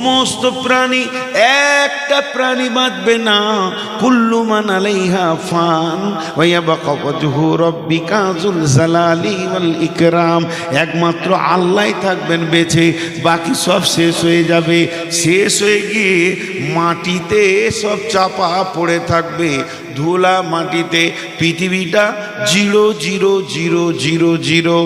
সমস্ত প্রাণী, একটা প্রাণী বাঁধবে না। কুল্লু মান আলাইহা ফান, ওয়া বাকাবজহু রব্বিকা যুল জালালি ওয়াল ইকরাম। একমাত্র আল্লাহই থাকবেন বেঁচে, বাকি সব শেষ হয়ে যাবে। শেষ হয়ে গিয়ে মাটিতে সব চাপা পড়ে থাকবে। ধুলা মাটিতে পৃথিবীটা zero zero zero zero zero.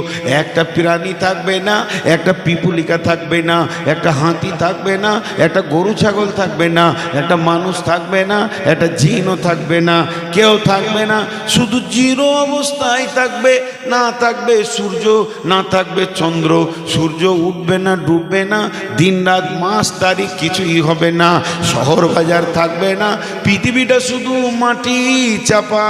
একটা প্রাণী থাকবে না, একটা পিপুলিকা থাকবে না, একটা হাতি থাকবে না, একটা গরু, ছাগল থাকবে না, একটা মানুষ থাকবে না, একটা জিনও থাকবে না, কেউ থাকবে না। শুধু জিরো অবস্থায় থাকবে, না থাকবে সূর্য, না থাকবে চন্দ্র। সূর্য উঠবে না, ডুববে না, দিন, রাত, মাস, তারিখ, কিছুই হবে না। শহর বাজার থাকবে না। পৃথিবীটা শুধু মাটি চাপা।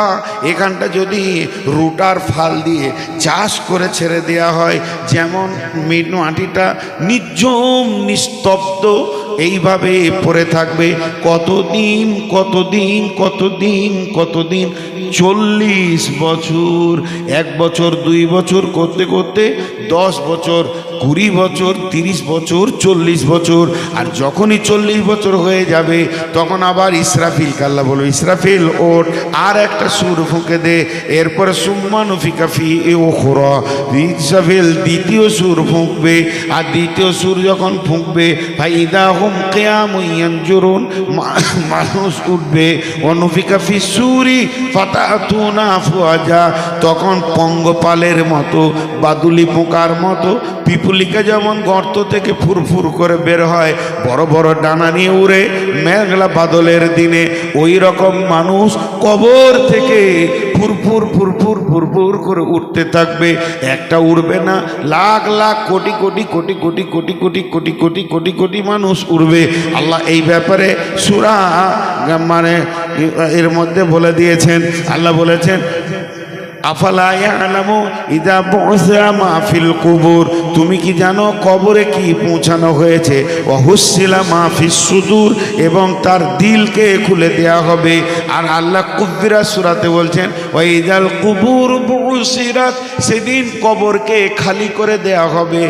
এখানটা যদি রুটার ফাল দিয়ে চাষ করে ছেড়ে দেওয়া হয়, যেমন মাটিটা নির্জম, নিস্তব্ধ, এইভাবে পড়ে থাকবে। কতদিন কতদিন কতদিন কতদিন? চল্লিশ বছর, এক বছর, দুই বছর, করতে করতে দশ বছর কুড়ি বছর, তিরিশ বছর, চল্লিশ বছর, আর যখনই চল্লিশ বছর হয়ে যাবে, তখন আবার ইসরাফিল কাল্লা বলো, ইসরাফিল ওট আর একটা সুর ফুঁকে দে, এরপরে সুম্মানু ফিকাফি এ ও খোরা ইসরাফিল দ্বিতীয় সুর ফুঁকবে, আর দ্বিতীয় সুর যখন ফুঁকবে ভাই ইদা হুম কেয়াম জুরুন মানুষ উঠবে অনুফিকা ফি সুরি ফাতাতুনা ফুয়াজা, তখন পঙ্গপালের মতো, বাদুলি পোকার মতো পিপুলিকা যেমন গর্ত থেকে ফুরফুর করে বের হয়, বড় বড় ডানা নিয়ে উড়ে মেঘলা বাদলের দিনে ওই রকম মানুষ কবর থেকে ফুরফুর ফুরফুর ফুরফুর করে উঠতে থাকবে। একটা উড়বে না, লাখ লাখ, কোটি কোটি কোটি কোটি কোটি কোটি কোটি কোটি কোটি কোটি মানুষ উড়বে। আল্লাহ এই ব্যাপারে সুরা মানে এর মধ্যে বলে দিয়েছেন, আল্লাহ বলেছেন তুমি কি জানো কবরে কি পৌঁছানো হয়েছে? অহুসিলা মাহফিস সুদূর, এবং তার দিলকে খুলে দেয়া হবে। আর আল্লাহ কুব্বিরা সুরাতে বলছেন ওয়াইদাল কুবুর বুসিরাত সেদিন কবরকে খালি করে দেয়া হবে।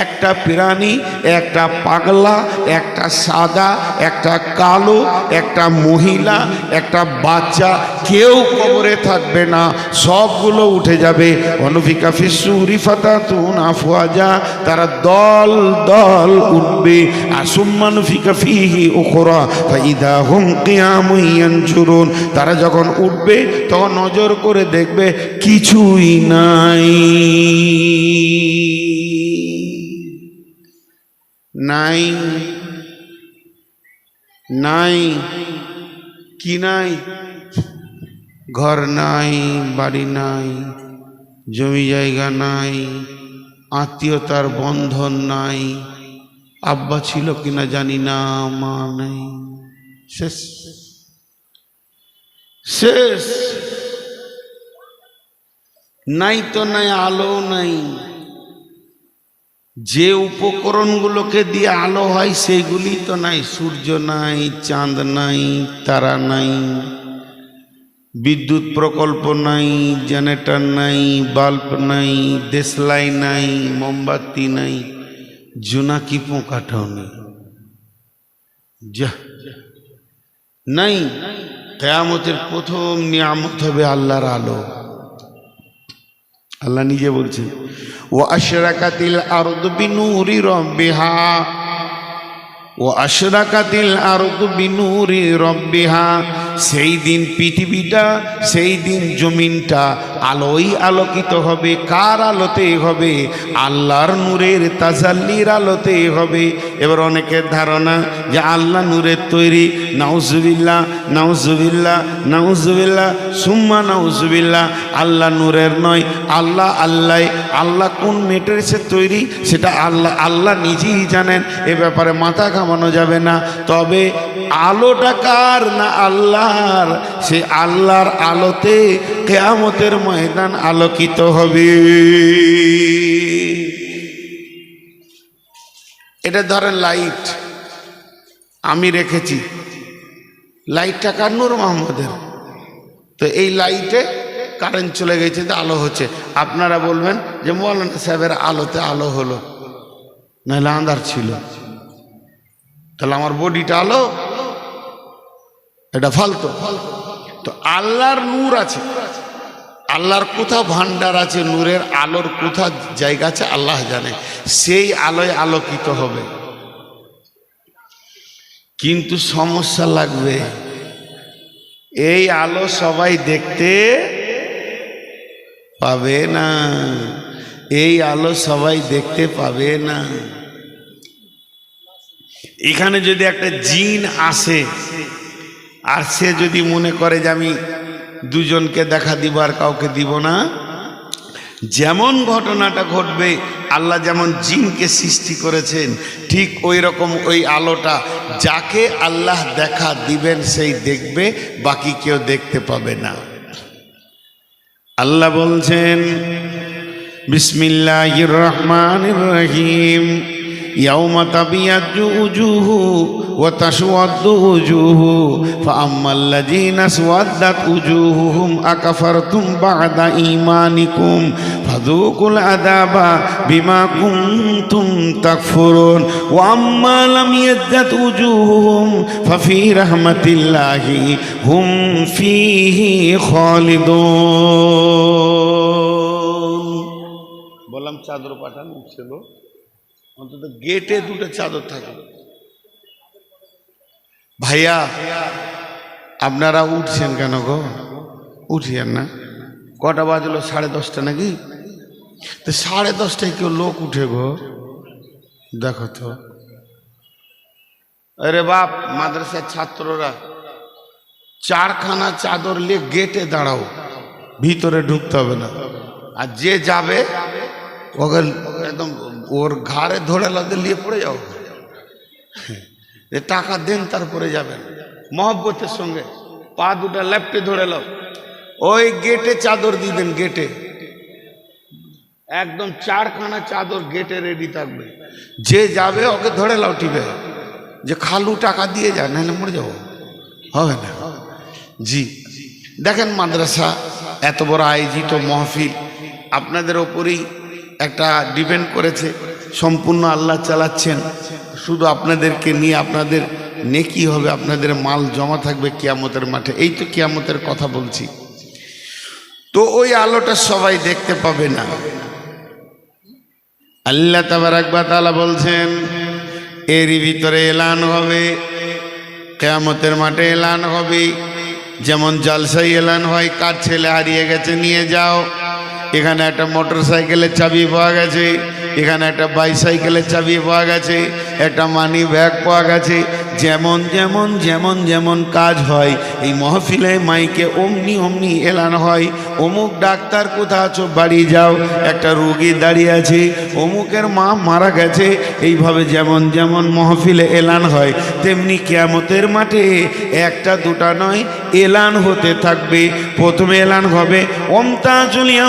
একটা প্রাণী, একটা পাগলা, একটা সাদা, একটা কালো, একটা মহিলা, একটা বাচ্চা, কেউ কবরে থাকবে না। সবগুলো উঠে যাবে। অনুফিকা ফিসুরি ফাতাতুন আফওয়াজা, তারা দল দল উঠবে। আর সুম্মানুফিকা ফিহি উখরা, ফাইদা হুম কিয়ামুন ইয়ানজুরুন। তারা যখন উঠবে, তখন নজর করে দেখবে কিছুই নাই। নাই নাই, কি নাই? ঘর নাই, বাড়ি নাই, জমি জায়গা নাই, আত্মীয়তার বন্ধন নাই, আব্বা ছিল কিনা জানি না, মা নেই। শেষ। শেষ। নাই তো নাই, আলো নাই। যে উপকরণগুলোকে দিয়ে আলো হয় সেইগুলি তো নাই। সূর্য নাই, চাঁদ নাই, তারা নাই। বিদ্যুৎ প্রকল্প নাই, জেনারেটর নাই, বাল্ব নাই দেশলাই নাই, মোমবাতি নাই জোনাকি পোকাটাও নেই যা। নাই, কেয়ামতের প্রথম নিয়ামত হবে আল্লাহর আলো। আল্লাহ নিজে বলছেন ও আশরাকাতিল আরদু বিনুরি রব্বিহা। ও আশরাকাতিল আরদু বিনুরি রব্বিহা। সেই দিন পৃথিবীটা, সেই দিন জমিনটা আলোই আলোকিত হবে, কার আলোতে হবে? আল্লাহর নূরের তাজাল্লির আলোতে হবে। এবার অনেকের ধারণা যে আল্লাহ নূরের তৈরি, নাউজুবিল্লাহ নাউজুবিল্লাহ নাউজুবিল্লাহ, সুম্মা নাউজুবিল্লাহ, আল্লাহ নূরের নয়, আল্লাহ আল্লাহ আল্লাহ কোন মেটেরিয়ালসের তৈরি? সেটা আল্লাহ আল্লাহ নিজেই জানেন, এ ব্যাপারে মাথা ঘামানো যাবে না। তবে আলোটা কার না আল্লাহর সে আল্লাহর আলোতে কেয়ামতের ময়দান আলোকিত হবে। এটা ধরেন লাইট, আমি রেখেছি। লাইটটা কার? মোহাম্মদের তো এই লাইটে কারেন্ট চলে গেছে, তো আলো হচ্ছে। আপনারা বলবেন যে মৌলানা সাহেবের আলোতে আলো হলো, নাহলে আন্ধার ছিল। তাহলে আমার বডিটা আলো? এটা ফালতো। তো আল্লাহর নূর আছে। আল্লাহর কোথাও ভান্ডার আছে, নূরের আলোর কোথা জায়গা আছে, আল্লাহ জানে। সেই আলোয় আলোকিত হবে। কিন্তু সমস্যা লাগবে, এই আলো সবাই দেখতে পাবে না। এই আলো সবাই দেখতে পাবে না। এখানে যদি একটা জিন আসে আর সে যদি মনে করে যে আমি দুজনকে দেখা দিব আর কাউকে দিব না, যেমন ঘটনাটা ঘটবে, আল্লাহ যেমন জিনকে সৃষ্টি করেছেন, ঠিক ওই রকম ওই আলোটা, যাকে আল্লাহ দেখা দিবেন সেই দেখবে, বাকি কেউ দেখতে পাবে না। আল্লাহ বলছেন, বিসমিল্লাহির রহমানির রহিম। يوم تبيض وجوه وتسود وجوه فأما الذين اسودت وجوههم أكفرتم بعد إيمانكم فذوقوا العذاب بما كنتم تكفرون وأما لم يزدد وجوههم ففي رحمة الله هم فيه خالدون বললাম চাদর পাঠান ছিল অন্তত গেটে দুটো চাদর থাকে। ভাইয়া, আপনারা উঠছেন কেন গো? উঠিয়েন না? কটা বাজলো? সাড়ে দশটা নাকি? তো সাড়ে দশটায় কেউ লোক উঠে গো। দেখো তো। আরে বাপ, মাদ্রাসার ছাত্ররা, চারখানা চাদর নিয়ে গেটে দাঁড়াও, ভিতরে ঢুকতে হবে না। আর যে যাবে ওকে একদম ওর ঘাড়ে ধরে লাদে নিয়ে পড়ে যাও। টাকা দেন, তারপরে যাবেন। মহব্বতের সঙ্গে পা দুটা লেপটে ধরে লাও। ওই গেটে চাদর দিবেন গেটে। একদম চারখানা চাদর গেটে রেডি থাকবে। যে যাবে, ওকে ধরে লাও টিপে। যে খালু টাকা দিয়ে যায়, নাহলে মরে যাব। হবে না। জি। দেখেন মাদ্রাসা এত বড় আয়োজিত মহফিল। আপনাদের ওপরেই একটা ডিপেন্ড করেছে, সম্পূর্ণ আল্লাহ চালাচ্ছেন। শুধু আপনাদেরকে নিয়ে আপনাদের নেকি হবে, আপনাদের মাল জমা থাকবে কিয়ামতের মাঠে। এই তো কিয়ামতের কথা বলছি। তো ওই আলোটা সবাই দেখতে পাবে না। আল্লাহ তাবারাকবা তাআলা বলছেন, এরই ভিতরে এলান হবে, কেয়ামতের মাঠে এলান হবে। যেমন জলসাই এলান হয়, কার ছেলে হারিয়ে গেছে, নিয়ে যাও। এখানে একটা মোটর সাইকেলের চাবি পাওয়া গেছে, এখানে একটা বাইসাইকেলের চাবি পাওয়া গেছে, একটা মানি ব্যাগ পাওয়া গেছে, যেমন যেমন যেমন যেমন কাজ হয়, এই মহফিলে মাইকে অমনি অমনি এলান হয়, অমুক ডাক্তার কোথা আছো, বাড়ি যাও, একটা রুগী দাঁড়িয়ে আছে, অমুকের মা মারা গেছে, এইভাবে যেমন যেমন মহফিলে এলান হয়, তেমনি কেয়ামতের মাঠে একটা, দুটা নয়, এলান হতে থাকবে, প্রথমে এলান হবে ওমতা চলিয়া